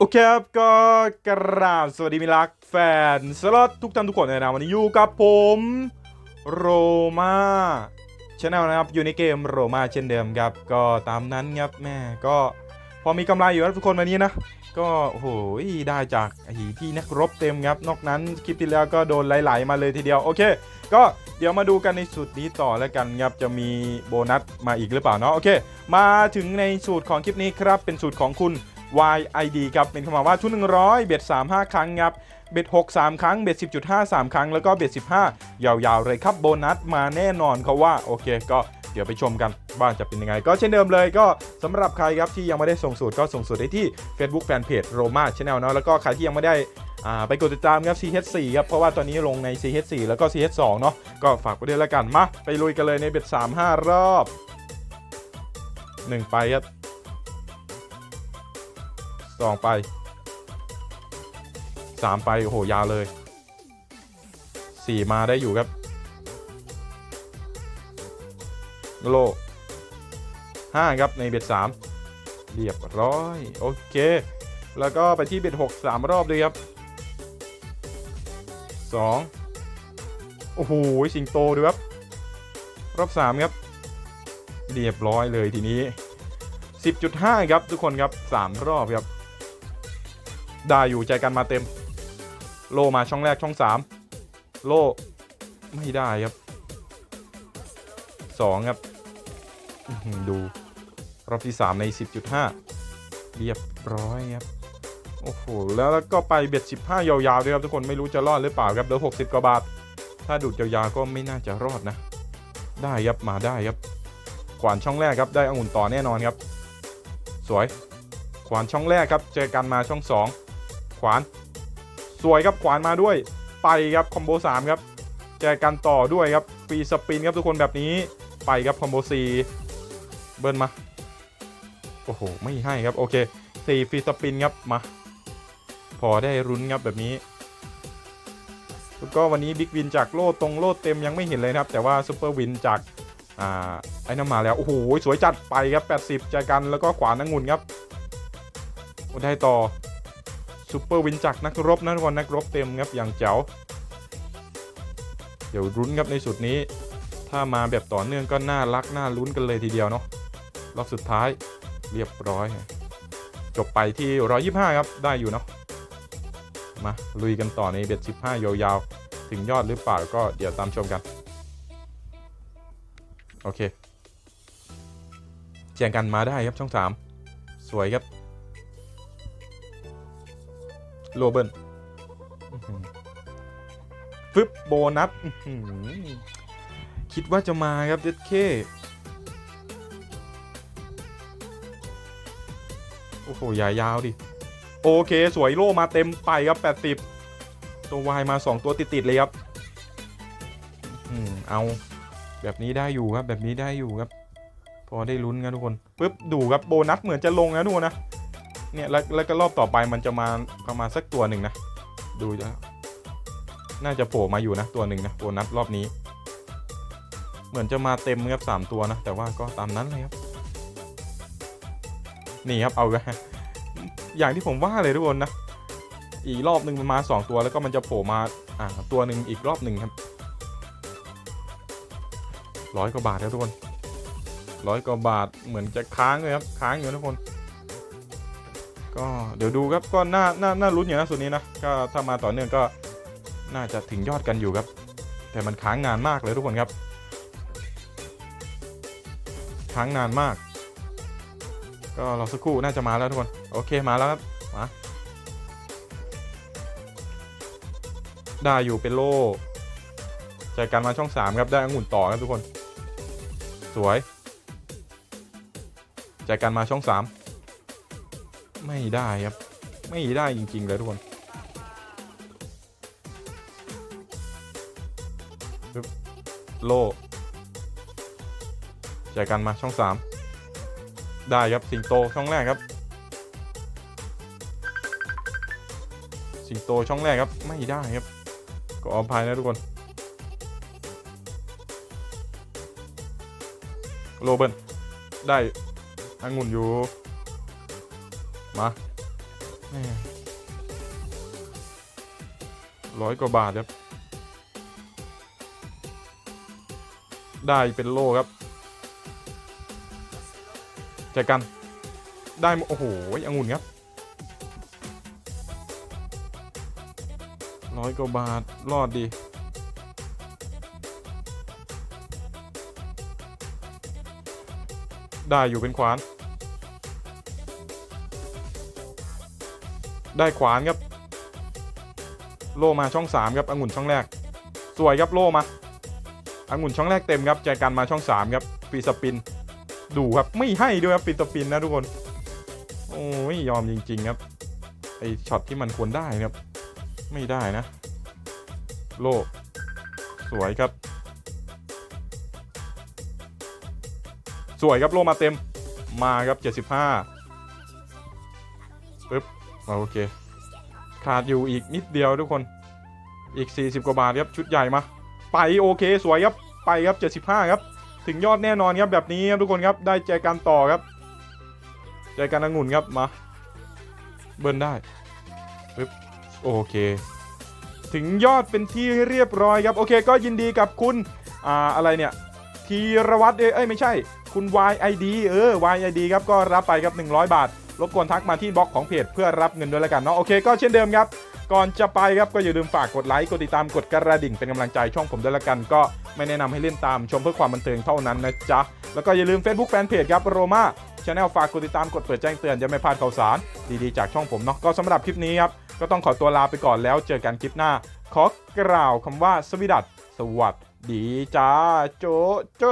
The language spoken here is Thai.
โอเคครับก็กราบสวัสดีมิลักแฟนสล็อตทุกท่านทุกคนเลยนะวันนี้อยู่กับผมโรมาชแนลนะครับอยู่ในเกมโรมาเช่นเดิมครับ ก็ตามนั้นครับแม่ก็พอมีกำไรอยู่ครับทุกคนวันนี้นะ ก็โอ้โหได้จากไอ้ที่นักรบเต็มครับ นอกนั้นคลิปที่แล้วก็โดนไหลๆมาเลยทีเดียวโอเค ก็เดี๋ยวมาดูกันในสูตรนี้ต่อแล้วกันครับจะมีโบนัสมาอีกหรือเปล่าเนาะโอเค มาถึงในสูตรของคลิปนี้ครับเป็นสูตรของคุณ YID ครับเป็นคำว่าทุน100 เบ็ด 3 5 ครั้งครับเบ็ด6 3 ครั้ง เบ็ด 10.5 3 ครั้ง แล้วก็เบ็ด 15 ยาวๆ เลยครับ โบนัสมาแน่นอนเขาว่า โอเค ก็เดี๋ยวไปชมกันว่าจะเป็นยังไง ก็เช่นเดิมเลยก็สำหรับใครครับที่ยังไม่ได้ส่งสูตรก็ส่งสูตรได้ที่ Facebook Fanpage Roma Channel เนาะแล้วก็ใครที่ยังไม่ได้ไปกดติดตามครับ CH4 ครับ เพราะว่าตอนนี้ลงใน CH4 แล้วก็ CH2 เนาะก็ฝากไว้ด้วยแล้วกันมาไปลุยกันเลยในเบ็ด3 5 รอบหนึ่งไปครับ สองไปสามไป โอ้โห ยาวเลยสี่มาได้อยู่ครับโลห้าครับในเบ็ดสามเรียบร้อย โอเค แล้วก็ไปที่เบ็ดหกสามรอบด้วยครับสองโอ้โห สิงโตดูครับ รอบสามครับ เรียบร้อยเลยทีนี้10.5ครับทุกคนครับ3รอบครับ ได้อยู่ใจกันมาเต็ม โลมาช่องแรกช่อง3โลไม่ได้ครับ2ครับดู รอบที่3ใน10.5เรียบร้อยครับโอ้โหแล้วก็ไปเบ็ด15ยาวๆด้วยครับทุกคนไม่รู้จะรอดหรือเปล่าครับเหลือ60กว่าบาท ถ้าดูดยาวๆก็ไม่น่าจะรอดนะ ได้ครับมาได้ครับขวานช่องแรกครับได้องุ่นต่อแน่นอนครับ สวยขวานช่องแรกครับ เจอกันมาช่อง2 ขวาน สวยครับขวานมาด้วย ไปครับคอมโบ3ครับเจอกันต่อด้วยครับฟรีสปินครับทุกคนแบบนี้ไปครับคอมโบ4เบิร์นมาโอ้โหไม่ให้ครับโอเค4ฟรีสปินครับมาพอได้รุ้นครับแบบนี้แล้วก็วันนี้บิ๊กวินจากโล่ตรงโล่เต็มยังไม่เห็นเลยนะครับ แต่ว่าซูเปอร์วินจากอ่าไอ้น้ำมาแล้ว โอ้โห สวยจัดไปครับ 80เจกันแล้วก็ขวานนังงุนครับโอ้ได้ต่อ ซูเปอร์วินจากนักรบนะทุกคนนักรบเต็มครับอย่างเจ๋วเดี๋ยวรุ้นครับในสุดนี้ ถ้ามาแบบต่อเนื่องก็น่ารักน่าลุ้นกันเลยทีเดียวเนาะรอบสุดท้ายเรียบร้อย จบไปที่ 125 ครับ ได้อยู่เนาะมาลุยกันต่อในเบ็ด15 ยาวๆ ถึงยอดหรือเปล่าก็เดี๋ยวตามชมกัน โอเคเจียงกันมาได้ครับช่อง 3 สวยครับ โรเบิร์นอื้อหือฟึบโบนัสอื้อหือคิดว่าจะมาครับเด็ดเคโอ้โหอย่ายาวดิ โอเค สวยโล่มาเต็มไปครับ 80 ตัววายมา 2 ตัวติด ๆ เลยครับอืมเอา แบบนี้ได้อยู่ครับ แบบนี้ได้อยู่ครับ พอได้ลุ้นครับทุกคนปึ๊บดูครับโบนัสเหมือนจะลงนะทุกคนนะ เนี่ยแล้วแล้วก็รอบต่อไปมันจะมาประมาณสักตัวหนึ่งนะ ดูจะน่าจะโผล่มาอยู่นะตัวหนึ่งนะโบนัสรอบนี้ เหมือนจะมาเต็มครับสามตัวนะ แต่ว่าก็ตามนั้นเลยครับ นี่ครับเอาไปอย่างที่ผมว่าเลยทุกคนนะ อีกรอบหนึ่งมันมาสองตัวแล้วก็มันจะโผล่มาอ่าตัวหนึ่งอีกรอบหนึ่งครับร้อยกว่าบาทครับทุกคนร้อยกว่าบาทเหมือนจะค้างเลยครับค้างอยู่ทุกคน ก็เดี๋ยวดูครับก็น่าน่าน่าลุ้นอยู่นะส่วนนี้นะก็ถ้ามาต่อเนื่องก็น่าจะถึงยอดกันอยู่ครับ แต่มันค้างนานมากเลยทุกคนครับ ค้างนานมาก ก็รอสักครู่น่าจะมาแล้วทุกคนโอเคมาแล้วครับมาได้อยู่เป็นโล่ใจกันมาช่อง3ครับได้องุ่นต่อครับทุกคน สวยใจกันมาช่อง3 ไม่ได้ครับ ไม่ได้จริง ๆ เลยทุกคนโล่ใจกันมาช่อง 3 ได้ครับสิงโตช่องแรกครับ สิงโตช่องแรกครับ ไม่ได้ครับ ก็อภัยนะทุกคน โรเบิร์นได้องุ่นอยู่ มาร้อยกว่าบาทครับ ได้เป็นโลครับแจกัน ได้หมดโอ้โหองุ่นครับร้อยกว่าบาท รอดดี ได้อยู่เป็นขวาน ได้ขวานครับ โลมาช่อง3ครับองุ่นช่องแรก สวยครับโลมาองุ่นช่องแรกเต็มครับแจกันมาช่อง3ครับปีสปิน ดูครับไม่ให้ด้วยครับปีสปินนะทุกคน โอ้ยยอมจริง ๆ ครับไอช็อตที่มันควรได้นะครับ ไม่ได้นะ โลสวยครับ สวยครับโลมาเต็มมาครับ 75ปึ๊บ โอเค ขาดอยู่อีกนิดเดียวทุกคน อีก 40 กว่าบาทครับ ชุดใหญ่มา ไปโอเค สวยครับ ไปครับ 75 ครับ ถึงยอดแน่นอนครับ แบบนี้ครับทุกคนครับ ได้ใจกันต่อครับ ใจกันองุ่นครับ มา เบิ้ลได้ปึ๊บโอเค ถึงยอดเป็นที่เรียบร้อยครับ โอเค ก็ยินดีกับคุณ อ่า อะไรเนี่ย ธีรวัตรเอ้ยเอ้ยไม่ใช่ คุณ YID เออ YID ครับ ก็รับไปครับ 100 บาท รบกวนทักมาที่บล็อกของเพจเพื่อรับเงินด้วยแล้วกันเนาะโอเคก็เช่นเดิมครับ ก่อนจะไปครับก็อย่าลืมฝากกดไลค์กดติดตามกดกระดิ่งเป็นกำลังใจช่องผมด้วยล้วกัน ก็ไม่แนะนำให้เล่นตามชมเพื่อความบันเทิงเท่านั้นนะจ๊ะแล้วก็อย่าลืม Facebook Fanpage ครับโรมาช anel ฝากกดติดตามกดเปิดแจ้งเตือนจะไม่พลาดข่าวสารดีๆจากช่องผมเนาะก็สำหรับคลิปนี้ครับก็ต้องขอตัวลาไปก่อนแล้วเจอกันคลิปหน้า ขอกล่าวคำว่าสวิดัตสวัสดีจ้าโจโจ